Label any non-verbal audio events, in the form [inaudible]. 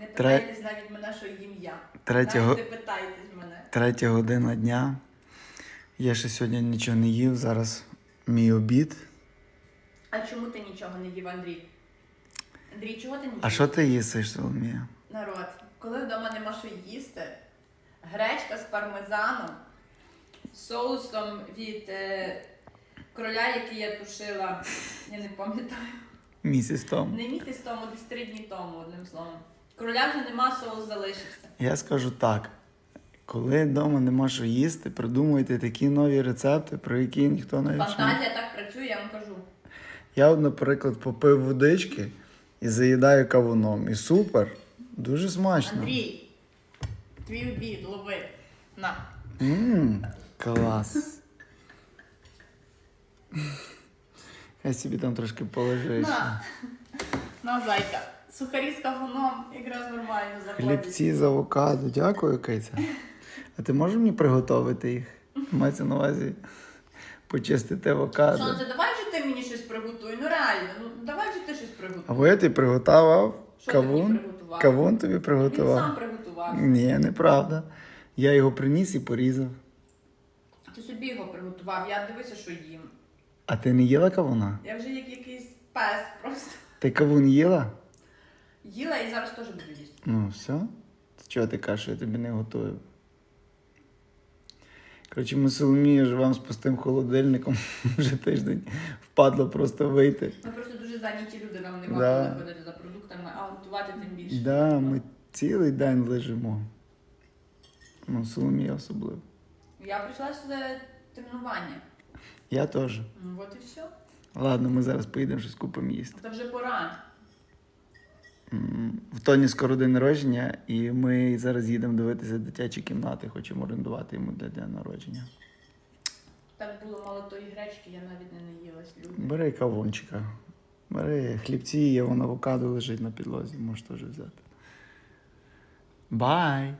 Не Тре- питайтесь навіть мене, що їм я. Третя, Навіть не питайтесь мене. третя година дня. Я ще сьогодні нічого не їв. Зараз мій обід. А чому ти нічого не їв, Андрій? Андрій, чого ти їв? А що ти їсиш, Соломія? Народ, коли вдома нема що їсти, гречка з пармезаном, соусом від е, кроля, який я тушила, я не пам'ятаю. Місяць тому. Не місяць тому, десь три дні тому, одним словом. Кроля вже нема, соус залишився. Я скажу так. Коли вдома нема що їсти, придумуйте такі нові рецепти, про які ніхто не. Фантазія так працює, я вам кажу. Я, от, наприклад, попив водички і заїдаю кавуном. І супер. Дуже смачно. Андрій, твій обід, лови. На. Ммм, клас. [laughs] Хай собі там трошки полежиш. На. На, зайка. Сухарі з кавуном якраз нормально заходять. Хлібці з авокадо. Дякую, Киця. А ти можеш мені приготувати їх? Мається на увазі почистити авокадо. Сонце, давай же ти мені щось приготуй. Ну реально, ну давай же ти щось приготуй. Або я тобі приготував Що ти кавун. приготував? Кавун тобі Він приготував. сам приготував. Ні, неправда. Я його приніс і порізав. Ти собі його приготував, я дивися, що їм. А ти не їла кавуна? Я вже як якийсь пес просто. Ти кавун їла? Їла і зараз теж буду їсти. Ну, все. Чого ти кажеш, я тобі не готую? Коротше, ми Соломія живемо з пустим холодильником [laughs] вже тиждень. Впадло просто вийти. Ми просто дуже зайняті люди, нам не Да. варто ходити за продуктами, а готувати тим більше. Да, ми цілий день лежимо. Ну, Соломія особливо. Я прийшла з тренування. Я теж. Ну от і все. Ладно, ми зараз поїдемо щось купимо їсти. Це вже пора. В Тоні скоро день народження, і ми зараз їдемо дивитися дитячі кімнати, хочемо орендувати йому для дня народження. Так було мало тої гречки, я навіть не наїлась. Люди. Бери кавунчика. Бери хлібці, є вон авокадо лежить на підлозі, можеш теж взяти. Бай!